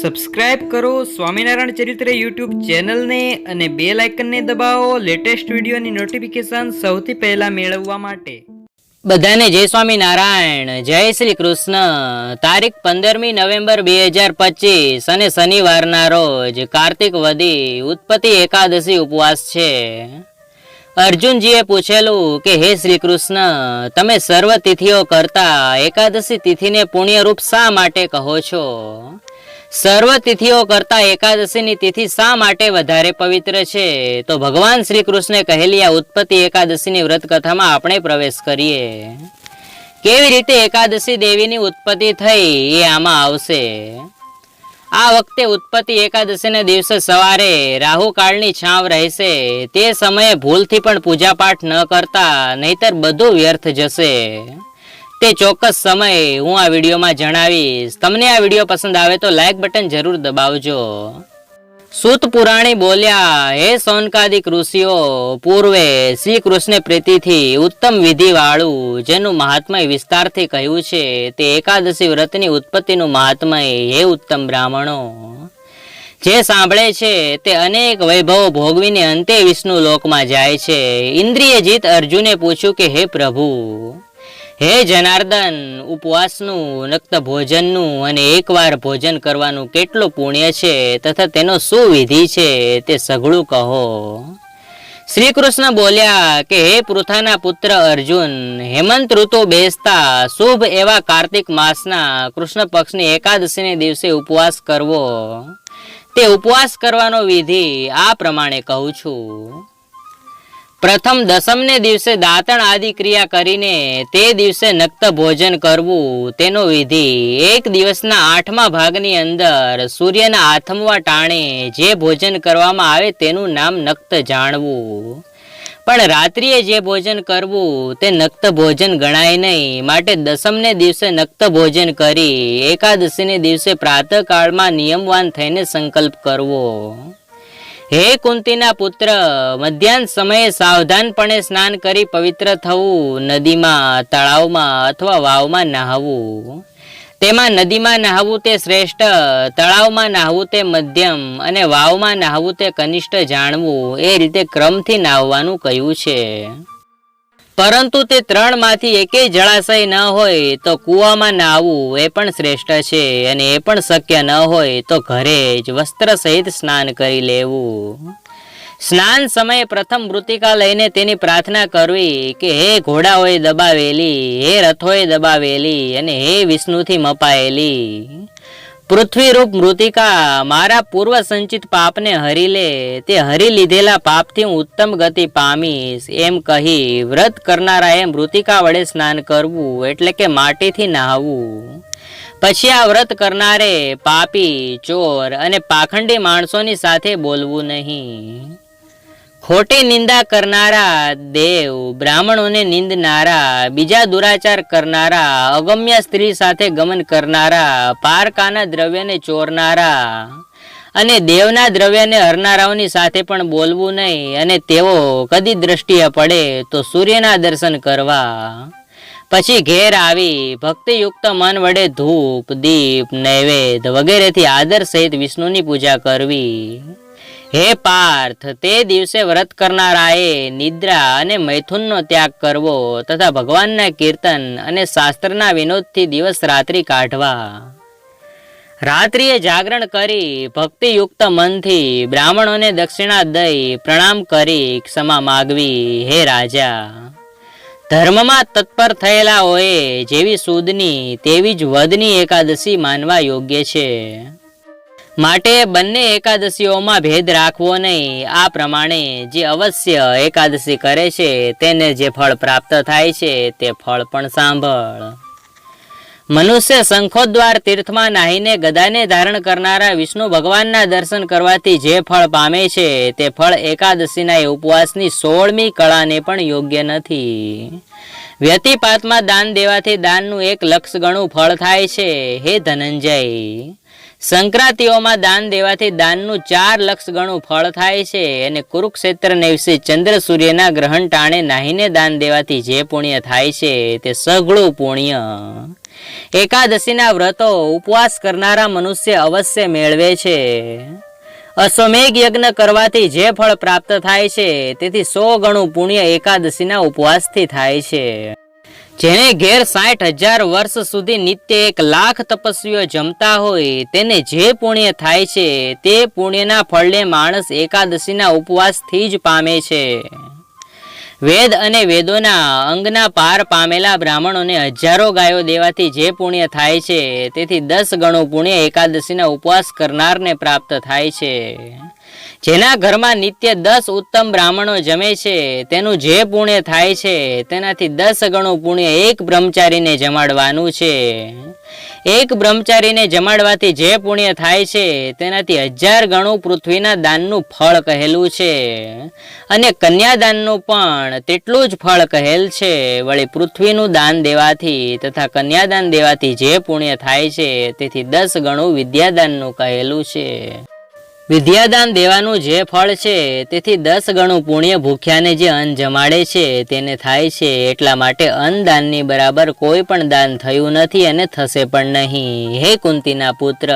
Subscribe કરો સ્વામિનારાયણ ચરિત્ર YouTube ચેનલને અને બે લાઇકનને દબાવો લેટેસ્ટ વિડીયોની નોટિફિકેશન સૌથી પહેલા મેળવવા માટે. બધાને જય સ્વામિનારાયણ, જય શ્રી કૃષ્ણ. તારીખ પંદરમી નવેમ્બર બે હજાર પચીસ અને શનિવારના રોજ કાર્તિક વધી ઉત્પત્તિ એકાદશી ઉપવાસ છે. અર્જુનજીએ પૂછેલું કે, હે શ્રી કૃષ્ણ, તમે સર્વ તિથિઓ કરતા એકાદશી તિથિને પુણ્યરૂપ શા માટે કહો છો? સર્વ તિથિઓ કરતા એકાદશીની તિથિ શા માટે વધારે પવિત્ર છે? તો ભગવાન શ્રી કૃષ્ણે કહેલી આ ઉત્પત્તિ એકાદશીની વ્રત કથામાં આપણે પ્રવેશ કરીએ. કેવી રીતે એકાદશી દેવીની ઉત્પત્તિ થઈ એ આમાં આવશે? આ વખતે ઉત્પત્તિ એકાદશીના દિવસે સવારે રાહુ કાળની છાંવ રહેશે. તે સમયે ભૂલથી પણ પૂજાપાઠ ન કરતા, નહીતર બધું વ્યર્થ જશે. તે ચોક્કસ સમયે હું આ વિડીયોમાં જણાવીશ. તમને આ વીડિયો પસંદ આવે તો લાઈક બટન જરૂર દબાવજો. સુત પુરાણી બોલ્યા, હે સોનકાદિક ઋષિઓ પૂર્વે શ્રી કૃષ્ણ પ્રીતિથી ઉત્તમ વિધિ વાળું, જેનું મહાત્મય વિસ્તારથી કહ્યું છે, તે એકાદશી વ્રતની ઉત્પત્તિનું મહાત્મય, હે ઉત્તમ બ્રાહ્મણો. જે સાંભળે છે, તે અનેક વૈભવો ભોગવીને અંતે વિષ્ણુ લોકમાં જાય છે. ઇન્દ્રિય જીત અર્જુને પૂછ્યું કે, હે પ્રભુ હે જનાર્દન, ઉપવાસનું નક્ત ભોજનનું અને એકવાર ભોજન કરવાનું કેટલું પુણ્ય છે તથા તેનો શું વિધિ છે તે સઘળું કહો. શ્રી કૃષ્ણ બોલ્યા કે, હે પૃથાના પુત્ર અર્જુન, હેમંત ઋતુ બેસતા, શુભ એવા કાર્તિક માસના કૃષ્ણ પક્ષની એકાદશીને દિવસે ઉપવાસ કરવો. તે ઉપવાસ કરવાનો વિધિ આ પ્રમાણે કહું છું. પ્રથમ દસમને દિવસે દાંતણ આદિ ક્રિયા કરીને તે દિવસે નક્ત ભોજન કરવું તેનો વિધિ. એક દિવસના આઠમા ભાગની અંદર સૂર્યના આથમવા ટાણે જે ભોજન કરવામાં આવે તેનું નામ નક્ત જાણવું. પણ રાત્રિએ જે ભોજન કરવું તે નક્ત ભોજન ગણાય નહીં. માટે દસમને દિવસે નક્ત ભોજન કરી એકાદશીને દિવસે પ્રાતઃકાળમાં નિયમવાન થઈને સંકલ્પ કરવો. હે કુંતીના પુત્ર, મધ્યાહન સમયે સાવધાનપણે સ્નાન કરી પવિત્ર થવું, નદીમાં, તળાવમાં અથવા વાવમાં નહાવું. તેમાં નદીમાં નહાવું તે શ્રેષ્ઠ, તળાવમાં નહાવું તે મધ્યમ અને વાવમાં નહાવું તે કનિષ્ઠ જાણવું. એ રીતે ક્રમથી નાહવાનું કહ્યું છે. પરંતુ તે ત્રણમાંથી એકેય જળાશય ન હોય તો કૂવામાં નાહવું એ પણ શ્રેષ્ઠ છે અને એ પણ શક્ય ન હોય તો ઘરે જ વસ્ત્ર સહિત સ્નાન કરી લેવું. સ્નાન સમયે પ્રથમ મૃતિકા લઈને તેની પ્રાર્થના કરવી કે હે ઘોડાઓએ દબાવેલી, હે રથોએ દબાવેલી અને હે વિષ્ણુથી મપાયેલી. પૃથ્વીરૂપ મૃતિકા, મારા પૂર્વ સંચિત પાપને હરી લે. તે હરી લીધેલા પાપથી હું ઉત્તમ ગતિ પામીશ. એમ કહી વ્રત કરનારાએ મૃતિકા વડે સ્નાન કરવું, એટલે કે માટીથી નહાવું. પછી આ વ્રત કરનારે પાપી, ચોર અને પાખંડી માણસોની સાથે બોલવું નહીં. ખોટી નિંદા કરનારા દેવ, બ્રાહ્મણોને નિંદનારા, બીજા દુરાચાર કરનારા, અગમ્ય સ્ત્રી સાથે ગમન કરનારા, પારકાના દ્રવ્યને ચોરનારા અને દેવના દ્રવ્યને હરનારાઓની સાથે પણ બોલવું નહીં અને તેઓ કદી દ્રષ્ટિએ પડે તો સૂર્યના દર્શન કરવા. પછી ઘેર આવી ભક્તિયુક્ત મન વડે ધૂપ, દીપ, નૈવેદ્ય વગેરેથી આદર સહિત વિષ્ણુની પૂજા કરવી. હે પાર્થ, તે દિવસે વ્રત કરનારાએ નિદ્રા અને મૈથુનનો ત્યાગ કરવો તથા ભગવાનના કીર્તન અને શાસ્ત્રના વિનોદથી દિવસ રાત્રિ કાઢવા. રાત્રિએ જાગરણ કરી ભક્તિયુક્ત મનથી બ્રાહ્મણોને દક્ષિણા દઈ પ્રણામ કરી ક્ષમા માગવી. હે રાજા, ધર્મમાં તત્પર થયેલા હોય જેવી સુદની તેવી જ વદની એકાદશી માનવા યોગ્ય છે. માટે બંને એકાદશીઓમાં ભેદ રાખવો નહીં. આ પ્રમાણે જે અવશ્ય એકાદશી કરે છે, તેને જે ફળ પ્રાપ્ત થાય છે, તે ફળ પણ સાંભળ. મનુષ્ય શંખોદ્વાર તીર્થમાં નાહીને ગદાને ધારણ કરનારા વિષ્ણુ ભગવાનના દર્શન કરવાથી જે ફળ પામે છે, તે ફળ એકાદશીના ઉપવાસની સોળમી કળાને પણ યોગ્ય નથી. વ્યતિપાતમાં દાન દેવાથી દાનનું એક લક્ષ ગણું ફળ થાય છે. હે ધનંજય સંક્રાંતિઓમાં દાન દેવાથી દાનનું ચાર લક્ષ ગણું ફળ થાય છે. અને કુરુક્ષેત્ર વિશે ચંદ્ર સૂર્યના ગ્રહણ ટાણે નાહીને દાન દેવાથી જે પુણ્ય થાય છે તે સઘળું પુણ્ય. એકાદશીના વ્રતો ઉપવાસ કરનારા મનુષ્ય અવશ્ય મેળવે છે. અશ્વમેઘ યજ્ઞ કરવાથી જે ફળ પ્રાપ્ત થાય છે, તેથી સો ગણું પુણ્ય એકાદશીના ઉપવાસથી થાય છે. જેને ઘેર સાઠ હજાર વર્ષ સુધી નિત્ય એક લાખ તપસ્વીઓ જમતા હોય, તેને જે પુણ્ય થાય છે, તે પુણ્યના ફળને માણસ એકાદશીના ઉપવાસથી જ પામે છે. વેદ અને વેદોના અંગના પાર પામેલા બ્રાહ્મણોને હજારો ગાયો દેવાથી જે પુણ્ય થાય છે, તેથી દસ ગણું પુણ્ય એકાદશીના ઉપવાસ કરનારને પ્રાપ્ત થાય છે. જેના ઘરમાં નિત્ય દસ ઉત્તમ બ્રાહ્મણો જમે છે, તેનું જે પુણ્ય થાય છે, તેનાથી દસ ગણું પુણ્ય એક બ્રહ્મચારીને જમાડવાનું છે. એક બ્રહ્મચારીને જમાડવાથી જે પુણ્ય થાય છે, તેનાથી હજાર ગણું પૃથ્વીના દાનનું ફળ કહેલું છે. અને કન્યાદાનનું પણ તેટલું જ ફળ કહેલ છે, વળી પૃથ્વીનું દાન દેવાથી તથા કન્યાદાન દેવાથી જે પુણ્ય થાય છે, તેથી દસ ગણું વિદ્યાદાનનું કહેલું છે. વિદ્યાદાન દેવાનું જે ફળ છે, તેથી દસ ગણું પુણ્ય ભૂખ્યાને જે અન્ન જમાડે છે, તેને થાય છે. એટલા માટે અન્નદાનની બરાબર કોઈ પણ દાન થયું નથી અને થશે પણ નહીં. હે કુંતીના પુત્ર!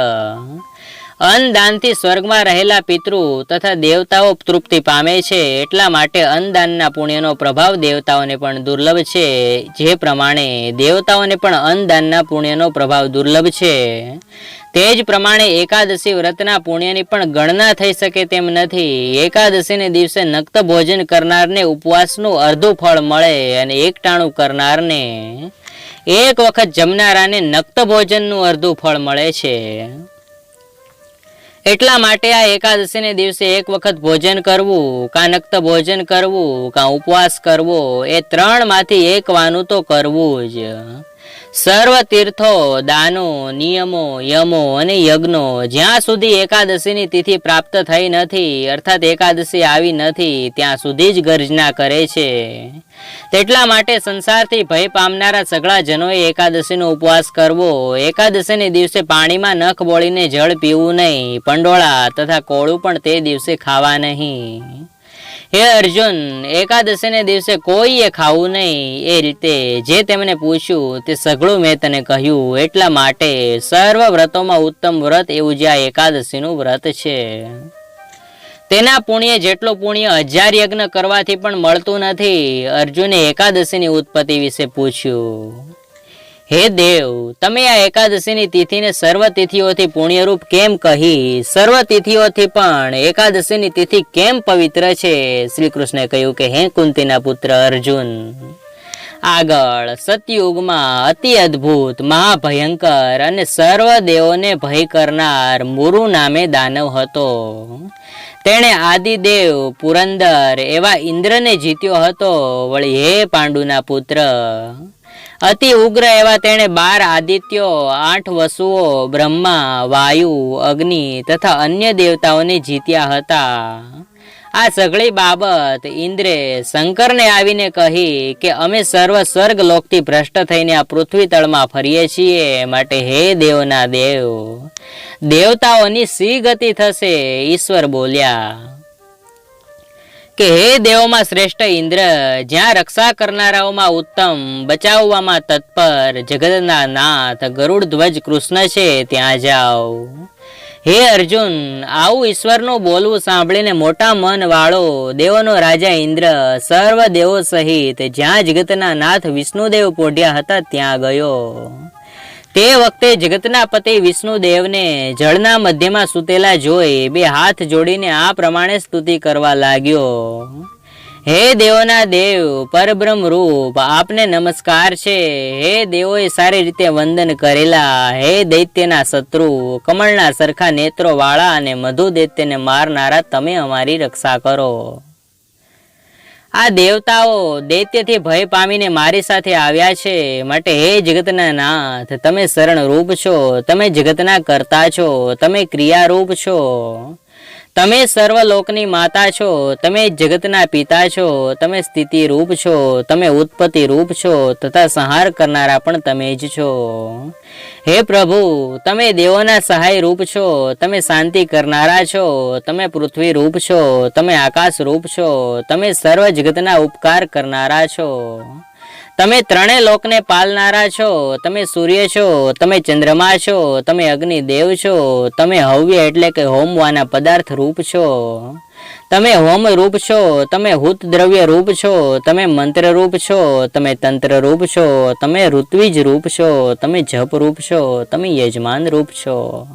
અન્નદાનથી સ્વર્ગમાં રહેલા પિતૃ તથા દેવતાઓ તૃપ્તિ પામે છે. એટલા માટે અન્નદાનના પુણ્યનો પ્રભાવ દેવતાઓને પણ દુર્લભ છે. જે પ્રમાણે દેવતાઓને પણ અન્નદાનના પુણ્યનો પ્રભાવ દુર્લભ છે. તે જ પ્રમાણે એકાદશી વ્રતના પુણ્યની પણ ગણના થઈ શકે તેમ નથી. એકાદશીને દિવસે નક્ત ભોજન કરનારને ઉપવાસનું અર્ધું ફળ મળે અને એકટાણું કરનારને એક વખત જમનારાને નક્ત ભોજનનું અર્ધું ફળ મળે છે. એટલા માટે આ એકાદશીને દિવસે એક વખત ભોજન કરવું કાં નક્ત ભોજન કરવું, કાં ઉપવાસ કરવો, એ ત્રણમાંથી એક વાનું તો કરવું જ. સર્વ તીર્થો, દાનો, નિયમો, યમો અને યજ્ઞો જ્યાં સુધી એકાદશીની તિથિ પ્રાપ્ત થઈ નથી, અર્થાત એકાદશી આવી નથી, ત્યાં સુધી જ ગર્જના કરે છે. તેટલા માટે સંસારથી ભય પામનારા સગળા જનોએ એકાદશીનો ઉપવાસ કરવો, એકાદશીને દિવસે પાણીમાં નખ બોળીને જળ પીવું નહીં, પંડોળા તથા કોળું પણ તે દિવસે ખાવા નહીં. હે અર્જુન, એકાદશીને દિવસે કોઈએ ખાવું નહીં. એ રીતે જે તેમને પૂછ્યું તે સઘળું મેં તને કહ્યું. એટલા માટે સર્વ વ્રતોમાં ઉત્તમ વ્રત એવું જે આ એકાદશીનું વ્રત છે. તેના પુણ્ય જેટલો પુણ્ય હજાર યજ્ઞ કરવાથી પણ મળતું નથી. અર્જુને એકાદશીની ઉત્પત્તિ વિશે પૂછ્યું. હે દેવ, તમે આ એકાદશીની તિથિને સર્વ તિથિઓથી પુણ્યરૂપ કેમ કહી? સર્વ તિથિઓથી પણ એકાદશીની તિથિ કેમ પવિત્ર છે? શ્રી કૃષ્ણે કહ્યું કે, હે કુંતીના પુત્ર અર્જુન, આગળ સતયુગમાં અતિ અદ્ભુત, મહાભયંકર અને સર્વ દેવોને ભય કરનાર મુરુ નામે દાનવ હતો. તેણે આદિદેવ, પુરંદર એવા ઇન્દ્રને જીત્યો હતો. વળી હે પાંડુના પુત્ર અતિ ઉગ્ર એવા તેણે બાર આદિત્યો, આઠ વસુઓ, બ્રહ્મા, વાયુ, અગ્નિ તથા અન્ય દેવતાઓને જીત્યા હતા. આ સઘળી બાબત ઇન્દ્રે શંકરને આવીને કહી કે અમે સર્વ સ્વર્ગ લોકથી ભ્રષ્ટ થઈને આ પૃથ્વી તળમાં ફરીએ છીએ. માટે હે દેવના દેવ, દેવતાઓની સી ગતિ થશે? ઈશ્વર બોલ્યા કે હે દેવોમાં શ્રેષ્ઠ ઇન્દ્ર, જ્યાં રક્ષા કરનારાઓમાં ઉત્તમ, બચાવવામાં તત્પર, જગતના નાથ, ગરુડ ધ્વજ કૃષ્ણ છે, ત્યાં જાઓ. હે અર્જુન, આવું ઈશ્વરનું બોલવું સાંભળીને મોટા મન વાળો દેવોનો રાજા ઇન્દ્ર, સર્વ દેવો સહિત જ્યાં જગતના નાથ વિષ્ણુદેવ પોઢ્યા હતા ત્યાં ગયો. તે વખતે જગતના પતિ વિષ્ણુદેવને જળના મધ્યમાં સૂતેલા જોઈ બે હાથ જોડીને આ પ્રમાણે સ્તુતિ કરવા લાગ્યો. હે દેવોના દેવ, પરબ્રહ્મ રૂપ, આપને નમસ્કાર છે. હે દેવોએ સારી રીતે વંદન કરેલા. હે દૈત્યના શત્રુ, કમળના સરખા નેત્રો વાળા અને મધુ દૈત્યને મારનારા તમે અમારી રક્ષા કરો. આ દેવતાઓ દૈત્યથી ભય પામીને મારી સાથે આવ્યા છે. માટે હે જગતના નાથ, તમે શરણ રૂપ છો, તમે જગતના કરતા છો, તમે ક્રિયારૂપ છો. તમે સર્વ લોકની માતા છો, તમે જગતના પિતા છો, તમે સ્થિતિ રૂપ છો, તમે ઉત્પત્તિ રૂપ છો, તથા સંહાર કરનારા પણ તમે જ છો. હે પ્રભુ, તમે દેવોના સહાય રૂપ છો, તમે શાંતિ કરનારા છો, તમે પૃથ્વી રૂપ છો, તમે આકાશ રૂપ છો, તમે સર્વ જગતના ઉપકાર કરનારા છો. તમે ત્રણેય લોકને પાલનારા છો, તમે સૂર્ય છો, તમે ચંદ્રમા છો, તમે અગ્નિ દેવ છો, તમે હવ્ય એટલે કે હોમવાના પદાર્થ રૂપ છો. તમે હોમ રૂપ છો, તમે હુત દ્રવ્ય રૂપ છો, તમે મંત્ર રૂપ છો, તમે તંત્ર રૂપ છો, તમે ઋત્વિજ રૂપ છો, તમે જપ રૂપ છો, તમે યજમાન રૂપ છો.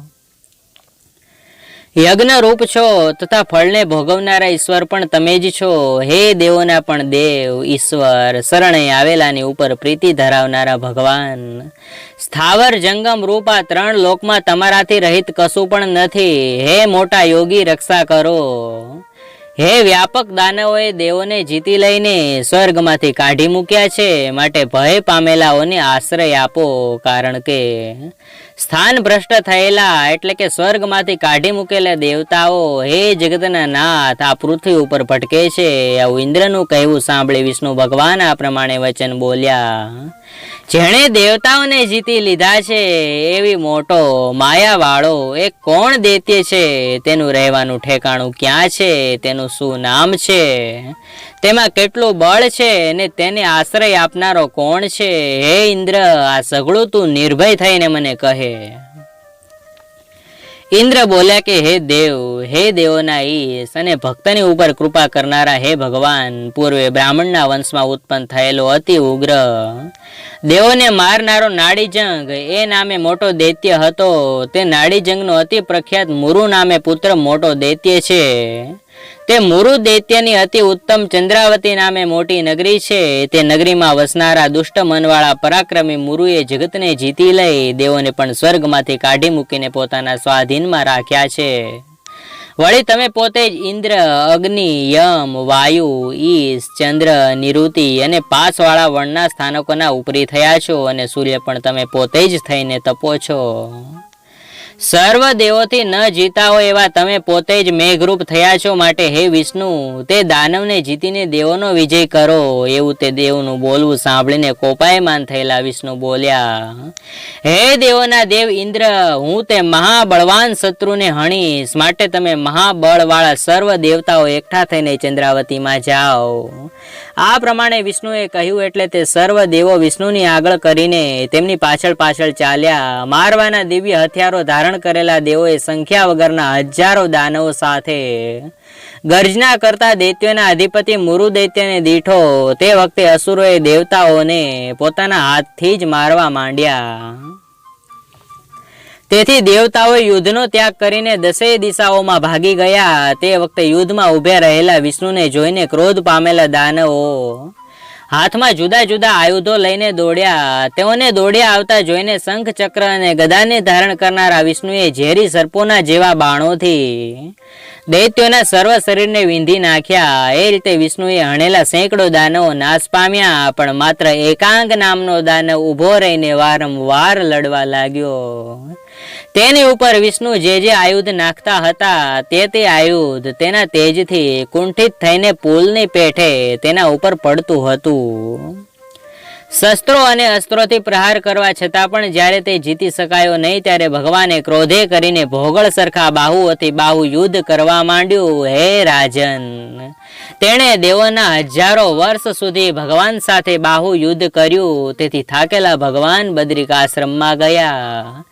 યજ્ઞ રૂપ છો તથા ફળને ભોગવનારા ઈશ્વર પણ તમે જ છો. હે દેવોના પણ દેવ, ઈશ્વર, શરણે આવેલાની ઉપર પ્રીતિ ધરાવનારા ભગવાન. સ્થાવર જંગમ રૂપ આ ત્રણ લોકમાં તમારાથી રહિત કશું પણ નથી. હે મોટા યોગી, રક્ષા કરો. હે વ્યાપક દાનવોએ દેવોને જીતી લઈને સ્વર્ગમાંથી કાઢી મૂક્યા છે, માટે ભય પામેલાઓને આશ્રય આપો, કારણ કે સ્થાન ભ્રષ્ટ થયેલા એટલે કે સ્વર્ગમાંથી કાઢી મૂકેલા દેવતાઓ હે જગતના નાથ આ પૃથ્વી ઉપર ભટકે છે. આવું ઇન્દ્રનું કહેવું સાંભળી વિષ્ણુ ભગવાન આ પ્રમાણે વચન બોલ્યા, જેણે દેવતાઓને જીતી લીધા છે, એવી મોટો માયાવાળો એ કોણ દૈત્ય છે? તેનું રહેવાનું ઠેકાણું ક્યાં છે? તેનું શું નામ છે? તેમાં કેટલું બળ છે અને તેને આશ્રય આપનારો કોણ છે? હે ઇન્દ્ર, આ સઘળું તું નિર્ભય થઈને મને કહે. ઇન્દ્ર બોલ્યા કે, હે દેવ, હે દેવોના ઈશ અને ભક્તની ઉપર કૃપા કરનારા, હે ભગવાન, પૂર્વે બ્રાહ્મણના વંશમાં ઉત્પન્ન થયેલો અતિ ઉગ્ર. દેવોને મારનારો નાડીજંગ, એ નામે મોટો દૈત્ય હતો. તે નાડીજંગનો અતિ પ્રખ્યાત મુરુ નામે પુત્ર મોટો દૈત્ય છે. તે મુરુ દૈત્યની અતિ ઉત્તમ ચંદ્રાવતી નામે મોટી નગરી છે. તે નગરીમાં વસનારા દુષ્ટ મનવાળા પરાક્રમી મુરુએ જગતને જીતી લઈ દેવોને પણ સ્વર્ગમાંથી કાઢી મૂકીને પોતાના સ્વાધીનમાં રાખ્યા છે. વળી તમે પોતે જ ઇન્દ્ર, અગ્નિ, યમ, વાયુ, ઈશ, ચંદ્ર, નિરુતિ અને પાસવાળા વર્ણના સ્થાનકોના ઉપરી થયા છો અને સૂર્ય પણ તમે પોતે જ થઈને તપો છો. સર્વ દેવોથી ન જીતા હોય એવા તમે પોતે જ મેઘરૂપ થયા છો માટે હે વિષ્ણુ, તે દાનવને જીતીને દેવોનો વિજય કરો. એવું તે દેવનું બોલવું સાંભળીને કોપાયમાન થયેલા વિષ્ણુ બોલ્યા, હે દેવોના દેવ ઇન્દ્ર, હું તે મહાબળવાન શત્રુને હણીશ, માટે તમે મહાબળવાળા સર્વ દેવતાઓ એકઠા થઈને ચંદ્રાવતીમાં જાઓ. આ પ્રમાણે વિષ્ણુએ કહ્યું એટલે તે સર્વ દેવો વિષ્ણુની આગળ કરીને તેમની પાછળ પાછળ ચાલ્યા. મારવાના દિવ્ય હથિયારો ધારણ કરેલા દેવોએ સંખ્યા વગરના હજારો દાનવો સાથે ગર્જના કરતા દૈત્યોના અધિપતિ મુરુ દૈત્યને દીઠો. તે વખતે અસુરોએ દેવતાઓને પોતાના હાથથી જ મારવા માંડ્યા. તેથી દેવતાઓ યુદ્ધનો ત્યાગ કરીને દસેય દિશાઓમાં ભાગી ગયા. તે વખતે યુદ્ધમાં ઊભા રહેલા વિષ્ણુને જોઈને ક્રોધ પામેલા દાનવો હાથમાં જુદા જુદા આયુધો લઈને દોડ્યા. તેઓને દોડ્યા આવતા જોઈને શંખ ચક્ર અને ગદાને ધારણ કરનારા વિષ્ણુએ ઝેરી સર્પોના જેવા બાણોથી દૈત્યોના સર્વ શરીરને વીંધી નાખ્યા. એ રીતે વિષ્ણુએ હણેલા સેંકડો દાનવો નાશ પામ્યા, પણ માત્ર એકાંગ નામનો દાનવ ઊભો રહીને વારંવાર લડવા લાગ્યો. તેની ઉપર વિષ્ણુ જે જે આયુધ નાખતા હતા, તે તે આયુધ તેના તેજથી કુંઠિત થઈને પુલની પેઠે તેના ઉપર પડતું હતું. શસ્ત્રો અને અસ્ત્રોથી પ્રહાર કરવા છતાં પણ જ્યારે તે જીતી શકાયો નહીં, ત્યારે ભગવાને ક્રોધે કરીને ભોગળ સરખા બાહુઓથી બાહુ યુદ્ધ કરવા માંડ્યું. હે રાજન! તેણે દેવોના હજારો વર્ષ સુધી ભગવાન સાથે બાહુ યુદ્ધ કર્યું. તેથી થાકેલા ભગવાન બદ્રિકાશ્રમમાં ગયા.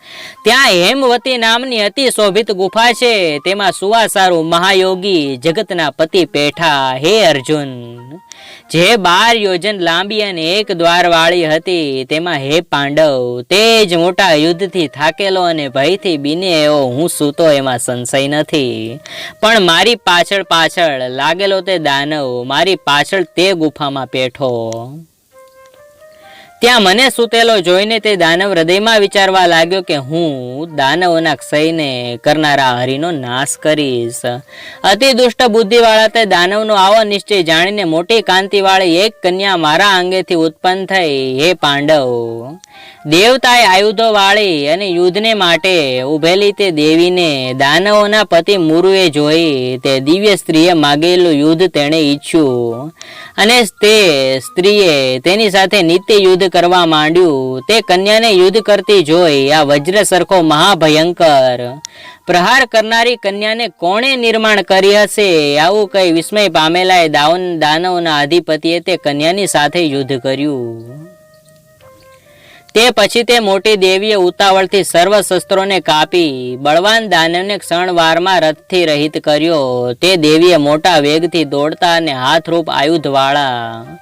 ત્યાં હેમવતી નામની અતિ શોભિત ગુફા છે. તેમાં સુવાસારું મહાયોગી જગતના પતિ પેઠા. હે અર્જુન! જે બાર યોજન લાંબી અને એક દ્વાર વાળી હતી, તેમાં હે પાંડવ, તે જ મોટા યુદ્ધથી થાકેલો અને ભયથી બીને એવો હું સૂતો એમાં સંશય નથી. પણ મારી પાછળ પાછળ લાગેલો તે દાનવ, મારી પાછળ તે ગુફામાં પેઠો ત્યાં મને સૂતેલો જોઈને તે દાનવ હૃદયમાં વિચારવા લાગ્યો કે હું દાનવોના ક્ષયને કરનારા હરિનો નાશ કરીશ. અતિ દુષ્ટ બુદ્ધિવાળા તે દાનવનો આવો નિશ્ચય જાણીને મોટી કાંતિવાળી એક કન્યા મારા અંગેથી ઉત્પન્ન થઈ. હે પાંડવ દેવતાએ આયુધો વાળી અને યુદ્ધને માટે ઉભેલી તે દેવીને દાનવોના પતિ મુરુએ જોઈ તે દિવ્ય સ્ત્રીએ માગેલું યુદ્ધ તેણે ઈચ્છ્યું. અને તે સ્ત્રીએ તેની સાથે નિત્ય યુદ્ધ કરવા માંડ્યું. તે કન્યાને યુદ્ધ કરતી જોઈ આ વજ્ર સરખો મહાભયંકર. પ્રહાર કરનારી કન્યાને કોણે નિર્માણ કરી હશે? આવું કઈ વિસ્મય પામેલા દાવન, દાનવના અધિપતિએ તે કન્યાની સાથે યુદ્ધ કર્યું. તે પછી તે મોટી દેવીએ ઉતાવળથી સર્વ શસ્ત્રોને કાપી, બળવાન દાનવને ક્ષણવારમાં રથથી રહિત કર્યો. તે દેવીએ મોટા વેગથી દોડતા અને હાથરૂપ આયુધવાળા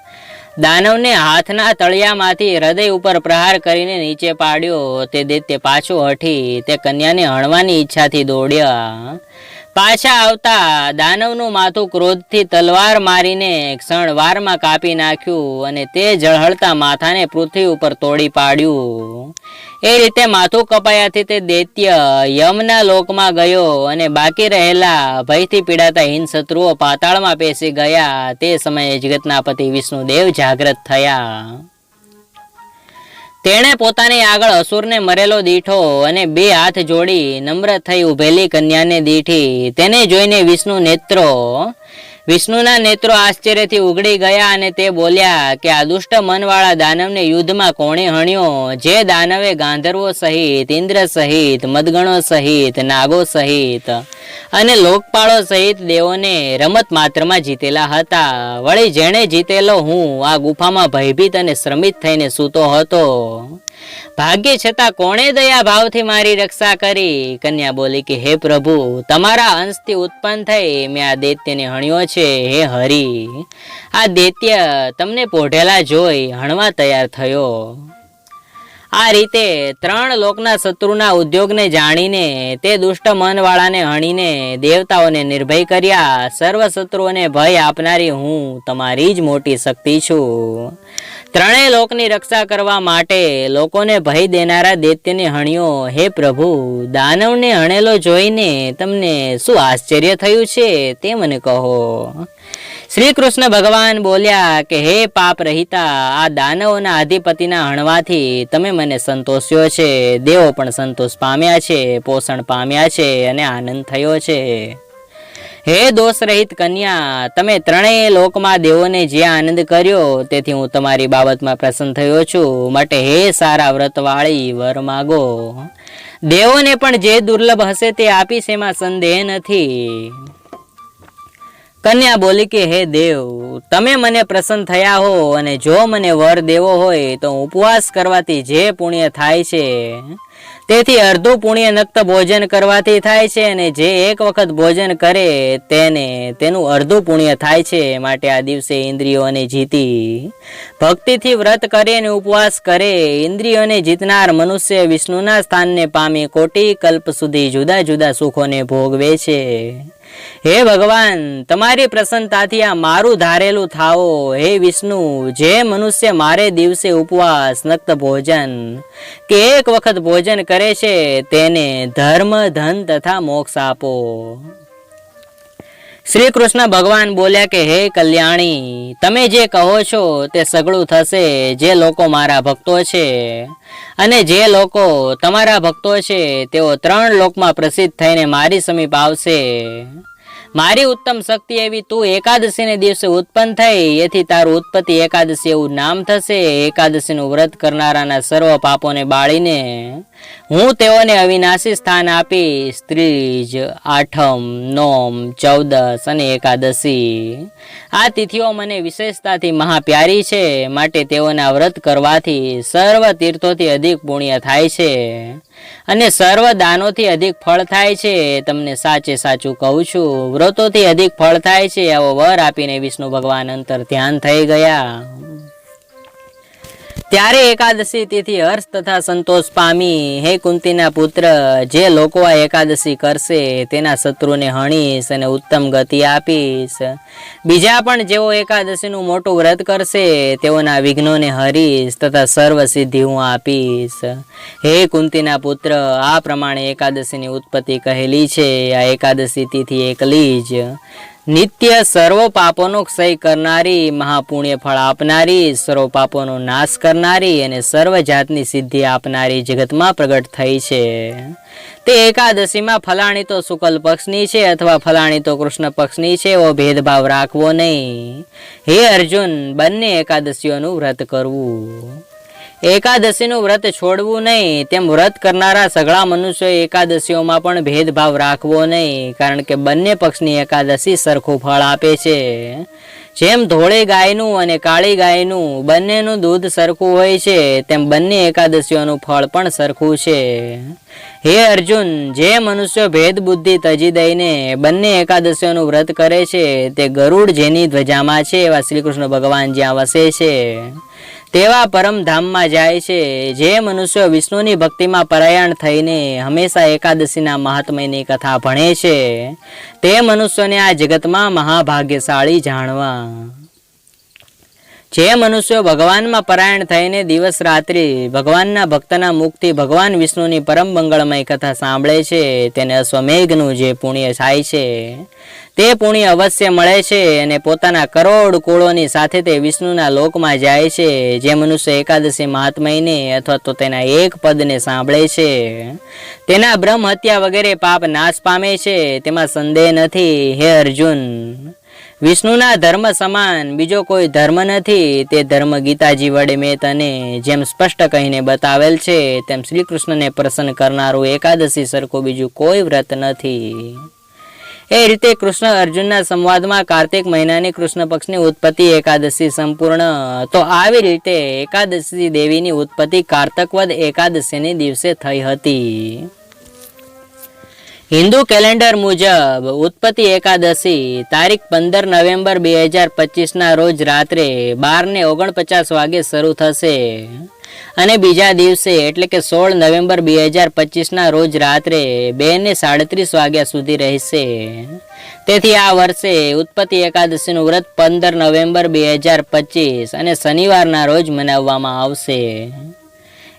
દાનવને હાથના તળિયામાંથી હૃદય ઉપર પ્રહાર કરીને નીચે પાડ્યો. તે દૈત્ય પાછો હઠી, તે કન્યાને હણવાની ઈચ્છાથી દોડ્યા. પાછા આવતા દાનવનું માથું ક્રોધથી તલવાર મારીને ક્ષણવારમાં કાપી નાખ્યું અને તે જળહળતા માથાને પૃથ્વી ઉપર તોડી પાડ્યું. એ રીતે માથું કપાયાથી તે દૈત્ય યમના લોકમાં ગયો અને બાકી રહેલા ભયથી પીડાતા હિન શત્રુઓ પાતાળમાં પેસી ગયા. તે સમયે જગતના પતિ વિષ્ણુદેવ જાગ્રત થયા. તેણે પોતાની આગળ અસુરને મરેલો દીઠો અને બે હાથ જોડી નમ્ર થઈ ઉભેલી કન્યાને દીઠી. તેને જોઈને વિષ્ણુ નેત્રો વિષ્ણુના નેત્રો આશ્ચર્યથી ઉગડી ગયા અને તે બોલ્યા કે, આ દુષ્ટ મનવાળા દાનવને યુદ્ધમાં કોણે હણ્યો? જે દાનવે ગાંધર્વો સહિત, ઇન્દ્ર સહિત, મદગણો સહિત, નાગો સહિત અને લોકપાળો સહિત દેવોને રમત માત્રમાં જીતેલા હતા. વળી જેણે જીતેલો હું આ ગુફામાં ભયભીત અને શ્રમિત થઈને સૂતો હતો. ભાગ્ય છતાં કોણે દયા ભાવથી મારી રક્ષા કરી? કન્યા બોલી કે, હે પ્રભુ, તમારા અંશથી ઉત્પન્ન થઈ. મેં આ દૈત્યને હણ્યો છે. હે હરિ, આ દૈત્ય તમને પોઢેલા જોઈ હણવા તૈયાર થયો. આ રીતે ત્રણ લોકના શત્રુના ઉદ્યોગને જાણીને, તે દુષ્ટ મનવાળાને હણીને, દેવતાઓને નિર્ભય કર્યા. સર્વ શત્રુઓને ભય આપનારી હું તમારી જ મોટી શક્તિ છું. ત્રણેય લોકની રક્ષા કરવા માટે લોકોને ભય દેનારા દૈત્યને હણ્યો હે પ્રભુ, દાનવને હણેલો જોઈને તમને શું આશ્ચર્ય થયું છે તે મને કહો. શ્રી કૃષ્ણ ભગવાન બોલ્યા કે, હે પાપ રહિતા, આ દાનવોના અધિપતિના હણવાથી તમે મને સંતોષ્યો છે. દેવો પણ સંતોષ પામ્યા છે, પોષણ પામ્યા છે અને આનંદ થયો છે. હે દોષ રહિત કન્યા, તમે ત્રણેય લોકમાં દેવોને જે આનંદ કર્યો, તેથી હું તમારી બાબતમાં પ્રસન્ન થયો છું. માટે હે સારા વ્રતવાળી, વર માગો. દેવોને પણ જે દુર્લભ હશે તે આપીશ, એમાં સંદેહ નથી. કન્યા બોલી કે, હે દેવ, તમે મને પ્રસન્ન થયા હો, અને જો મને વર દેવો હોય, તો ઉપવાસ કરવાથી જે પુણ્ય થાય છે. તેથી અડધું પુણ્ય નક્ત ભોજન કરવાથી થાય છે અને જે એક વખત ભોજન કરે તેને, તેનું અડધું પુણ્ય થાય છે માટે આ દિવસે ઇન્દ્રિયોને જીતી. ભક્તિથી વ્રત કરે અને ઉપવાસ કરે, ઇન્દ્રિયોને જીતનાર મનુષ્ય વિષ્ણુના સ્થાનને પામી કોટી કલ્પ સુધી જુદા જુદા સુખોને ભોગવે છે. હે ભગવાન, તમારી પ્રસન્નતાથી આ મારું ધારેલું થાઓ. હે વિષ્ણુ, જે મનુષ્ય મારે દિવસે ઉપવાસ, નક્ત ભોજન, કે એક વખત ભોજન કરે છે, તેને ધર્મ, ધન તથા મોક્ષ આપો. શ્રી કૃષ્ણ ભગવાન બોલ્યા કે, હે કલ્યાણી, તમે જે કહો છો તે સગળું થશે જે લોકો મારા ભક્તો છે. અને જે લોકો તમારા ભક્તો છે તેઓ ત્રણ લોકમાં પ્રસિદ્ધ થઈને મારી સમીપ આવશે. મારી ઉત્તમ શક્તિ એવી તું એકાદશીને દિવસે ઉત્પન્ન થઈ, એથી તારું ઉત્પત્તિ એકાદશી એવું નામ થશે. એકાદશીનું વ્રત કરનારાના સર્વ પાપોને બાળીને હું તેઓને અવિનાશી સ્થાન આપીશ. ત્રીજ, આઠમ, નોમ ચૌદસ અને એકાદશી. આ તિથિઓ મને વિશેષતાથી મહાપ્યારી છે. માટે તેઓના વ્રત કરવાથી સર્વ તીર્થોથી અધિક પુણ્ય થાય છે. અને સર્વ દાનોથી અધિક ફળ થાય છે. તમને સાચે સાચું કહું છું. વ્રતોથી અધિક ફળ થાય છે. આવો વર આપીને વિષ્ણુ ભગવાન અંતર ધ્યાન થઈ ગયા. ત્યારે એકાદશી તિથિ હર્ષ તથા સંતોષ પામી હે કુંતીના પુત્ર, જે લોકો આ એકાદશી કરશે તેના શત્રુને હણીશ અને ઉત્તમ ગતિ આપીશ. બીજા પણ જેઓ એકાદશીનું મોટું વ્રત કરશે, તેઓના વિઘ્નોને હરીશ તથા સર્વ સિદ્ધિ હું આપીશ. હે કુંતીના પુત્ર, આ પ્રમાણે એકાદશીની ઉત્પત્તિ કહેલી છે. આ એકાદશી તિથિ એકલી જ. નિત્ય સર્વ પાપોનો ક્ષય કરનારી, મહાપુણ્ય ફળ આપનારી, સર્વ પાપોનો નાશ કરનારી અને સર્વ જાતની સિદ્ધિ આપનારી જગતમાં પ્રગટ થઈ છે. તે એકાદશીમાં ફલાણી તો શુકલ પક્ષની છે અથવા ફલાણી તો કૃષ્ણ પક્ષની છે, એવો ભેદભાવ રાખવો નહીં. હે અર્જુન, બંને એકાદશીઓનું વ્રત કરવું. એકાદશીનું વ્રત છોડવું નહીં. તેમ વ્રત કરનારા સઘળા મનુષ્યો એકાદશીઓમાં પણ ભેદભાવ રાખવો નહીં, કારણ કે બંને પક્ષની એકાદશી સરખું ફળ આપે છે. જેમ ધોળી ગાયનું અને કાળી ગાયનું બંનેનું દૂધ સરખું હોય છે, તેમ બંને એકાદશીઓનું ફળ પણ સરખું છે. હે અર્જુન, જે મનુષ્ય ભેદ બુદ્ધિ તજી દઈને બંને એકાદશીઓનું વ્રત કરે છે, તે ગરુડ જેની ધ્વજામાં છે, એવા શ્રી કૃષ્ણ ભગવાન જ્યાં વસે છે. તેવા પરમધામમાં જાય છે, જે મનુષ્યો વિષ્ણુની ભક્તિમાં પરાયણ થઈને હંમેશા એકાદશીના મહાત્મયની કથા ભણે છે. તે મનુષ્યોને આ જગતમાં મહાભાગ્યશાળી જાણવા જે મનુષ્યો ભગવાનમાં પરાયણ થઈને દિવસ રાત્રિ ભગવાનના ભક્તના મુખથી ભગવાન વિષ્ણુની પરમ મંગળમય કથા સાંભળે છે, તેને અશ્વમેઘનું જે પુણ્ય થાય છે, તે પુણ્ય અવશ્ય મળે છે અને પોતાના કરોડ કુળોની સાથે તે વિષ્ણુના લોકમાં જાય છે. જે મનુષ્ય એકાદશી મહાત્મયને અથવા તો તેના એક પદને સાંભળે છે, તેના બ્રહ્મ હત્યા વગેરે પાપ નાશ પામે છે, તેમાં સંદેહ નથી. હે અર્જુન વિષ્ણુના ધર્મ સમાન. બીજો કોઈ ધર્મ નથી. તે ધર્મ ગીતાજી વડે મેં તને જેમ સ્પષ્ટ કહીને બતાવેલ છે, તેમ શ્રી કૃષ્ણને પ્રસન્ન કરનારું એકાદશી સરખું બીજું કોઈ વ્રત નથી. એ રીતે કૃષ્ણ અર્જુનના સંવાદમાં કાર્તિક મહિનાની કૃષ્ણ પક્ષની ઉત્પત્તિ એકાદશી સંપૂર્ણ. તો આવી રીતે એકાદશી દેવીની ઉત્પત્તિ કાર્તકવદ એકાદશીની દિવસે થઈ હતી. હિન્દુ કેલેન્ડર મુજબ ઉત્પત્તિ એકાદશી તારીખ પંદર નવેમ્બર બે હજાર પચીસના રોજ રાત્રે બાર ને ઓગણપચાસ વાગે શરૂ થશે. અને બીજા દિવસે એટલે કે સોળ નવેમ્બર બે હજાર પચીસના રોજ રાત્રે બે ને સાડત્રીસ વાગ્યા સુધી રહેશે. તેથી આ વર્ષે ઉત્પત્તિ એકાદશીનું વ્રત પંદર નવેમ્બર બે હજાર પચીસ અને શનિવારના રોજ મનાવવામાં આવશે.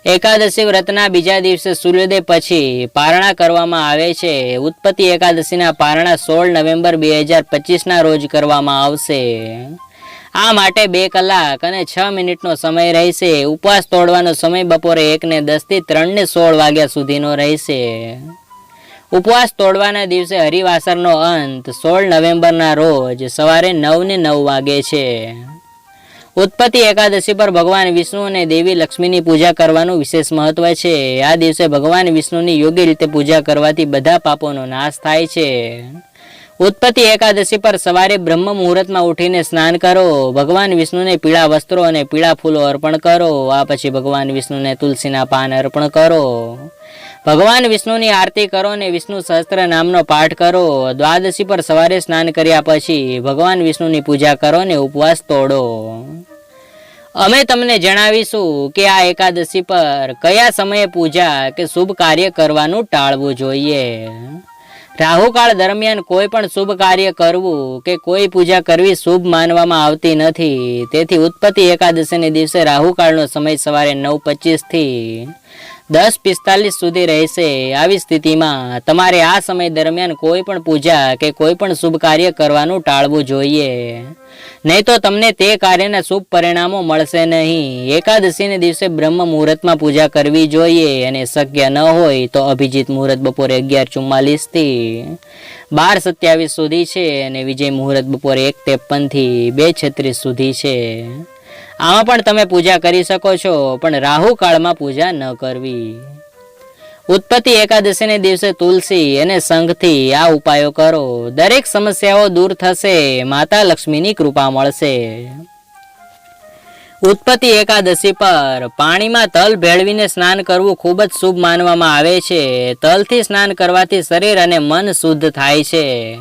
એકાદશી વ્રતના બીજા દિવસે સૂર્યોદય પછી પારણા કરવામાં આવે છે. ઉત્પત્તિ એકાદશીના પારણા સોળ નવેમ્બર બે હજાર પચીસના રોજ કરવામાં આવશે. આ માટે બે કલાક અને છ મિનિટનો સમય રહેશે. ઉપવાસ તોડવાનો સમય બપોરે એક ને દસથી ત્રણ ને સોળ વાગ્યા સુધીનો રહેશે. ઉપવાસ તોડવાના દિવસે હરિવાસરનો અંત સોળ નવેમ્બરના રોજ સવારે નવ ને નવ વાગે છે. ઉત્પત્તિ એકાદશી પર ભગવાન વિષ્ણુ અને દેવી લક્ષ્મીની પૂજા કરવાનું વિશેષ મહત્વ છે. આ દિવસે ભગવાન વિષ્ણુની યોગ્ય રીતે પૂજા કરવાથી બધા પાપોનો નાશ થાય છે. ઉત્પત્તિ એકાદશી પર સવારે બ્રહ્મ મુહૂર્તમાં ઉઠીને સ્નાન કરો. ભગવાન વિષ્ણુને પીળા વસ્ત્રો અને પીળા ફૂલો અર્પણ કરો. આ પછી ભગવાન વિષ્ણુને તુલસીના પાન અર્પણ કરો. ભગવાન વિષ્ણુની આરતી કરો અને વિષ્ણુ સહસ્ત્ર નામનો પાઠ કરો. દ્વાદશી પર સવારે સ્નાન કર્યા પછી ભગવાન વિષ્ણુની પૂજા કરો ને ઉપવાસ તોડો. અમે તમને જણાવીશું કે આ એકાદશી પર કયા સમયે પૂજા કે શુભ કાર્ય કરવાનું ટાળવું જોઈએ. રાહુકાળ દરમિયાન કોઈ પણ શુભ કાર્ય કરવું કે કોઈ પૂજા કરવી શુભ માનવામાં આવતી નથી. તેથી ઉત્પત્તિ એકાદશીને દિવસે રાહુકાળનો સમય સવારે નવ પચીસથી દસ પિસ્તાલીસ સુધી રહેશે. આવી સ્થિતિમાં તમારે આ સમય દરમિયાન કોઈ પણ પૂજા કે કોઈ પણ શુભ કાર્ય કરવાનું ટાળવું જોઈએ. નહીં તો તમને તે કાર્યના શુભ પરિણામો મળશે નહીં. એકાદશીને દિવસે બ્રહ્મ મુહૂર્તમાં પૂજા કરવી જોઈએ અને શક્ય ન હોય તો અભિજીત મુહૂર્ત બપોરે અગિયાર ચુમ્માલીસથી બાર સત્યાવીસ સુધી છે અને વિજય મુહૂર્ત બપોરે એક ત્રેપનથી બે છત્રીસ સુધી છે. આમાં પણ તમે પૂજા કરી શકો છો, પણ રાહુ કાળમાં પૂજા ન કરવી. ઉત્પત્તિ એકાદશીને દિવસે તુલસી અને સંઘથી આ ઉપાયો કરો. દરેક સમસ્યાઓ દૂર થશે, માતા લક્ષ્મીની કૃપા મળશે. ઉત્પત્તિ એકાદશી પર પાણીમાં તલ ભેળવીને સ્નાન કરવું ખૂબ જ શુભ માનવામાં આવે છે. તલથી સ્નાન કરવાથી શરીર અને મન શુદ્ધ થાય છે.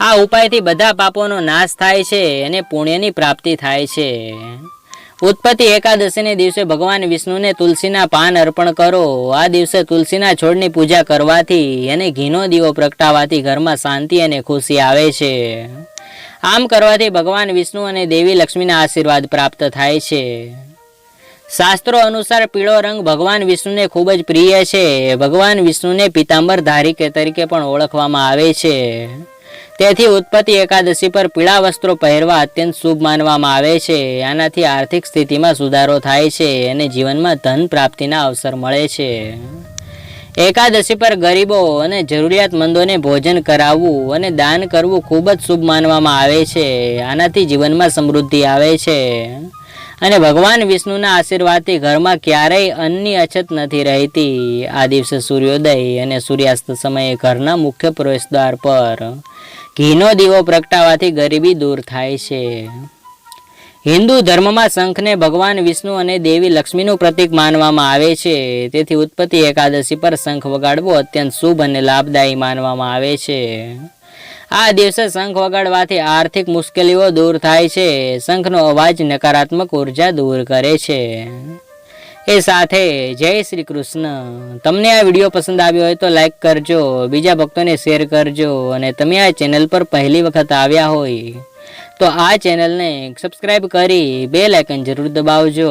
આ ઉપાયથી બધા પાપોનો નાશ થાય છે અને પુણ્યની પ્રાપ્તિ થાય છે. ઉત્પત્તિ એકાદશીને દિવસે ભગવાન વિષ્ણુને તુલસીના પાન અર્પણ કરો. આ દિવસે તુલસીના છોડની પૂજા કરવાથી અને ઘીનો દીવો પ્રગટાવવાથી ઘરમાં શાંતિ અને ખુશી આવે છે. આમ કરવાથી ભગવાન વિષ્ણુ અને દેવી લક્ષ્મીના આશીર્વાદ પ્રાપ્ત થાય છે. શાસ્ત્રો અનુસાર પીળો રંગ ભગવાન વિષ્ણુને ખૂબ જ પ્રિય છે. ભગવાન વિષ્ણુને પિતાંબર ધારિકે તરીકે પણ ઓળખવામાં આવે છે. તેથી ઉત્પત્તિ એકાદશી પર પીળા વસ્ત્રો પહેરવા અત્યંત શુભ માનવામાં આવે છે. આનાથી આર્થિક સ્થિતિમાં સુધારો થાય છે અને જીવનમાં ધન પ્રાપ્તિના અવસર મળે છે. એકાદશી પર ગરીબો અને જરૂરિયાતમંદોને ભોજન કરાવવું અને દાન કરવું ખૂબ જ શુભ માનવામાં આવે છે. આનાથી જીવનમાં સમૃદ્ધિ આવે છે. અને ભગવાન વિષ્ણુના આશીર્વાદથી ઘરમાં ક્યારેય અન્નની અછત નથી રહેતી. આ દિવસે સૂર્યોદય અને સૂર્યાસ્ત સમયે ઘરના મુખ્ય પ્રવેશદ્વાર પર ઘીનો દીવો પ્રગટાવવાથી ગરીબી દૂર થાય છે. હિન્દુ ધર્મમાં શંખને ભગવાન વિષ્ણુ અને દેવી લક્ષ્મીનું પ્રતીક માનવામાં આવે છે. તેથી ઉત્પત્તિ એકાદશી પર શંખ વગાડવો અત્યંત શુભ અને લાભદાયી માનવામાં આવે છે. આ દિવસે શંખ વગાડવાથી આર્થિક મુશ્કેલીઓ દૂર થાય છે. શંખનો અવાજ નકારાત્મક ઊર્જા દૂર કરે છે. એ સાથે, જય શ્રી કૃષ્ણ. તમને આ વીડિયો પસંદ આવ્યો હોય તો લાઈક કરજો, બીજા ભક્તોને શેર કરજો અને તમે આ ચેનલ પર પહેલી વખત આવ્યા હોય તો આ ચેનલને સબસ્ક્રાઈબ કરી બે લાઇકન જરૂર દબાવજો.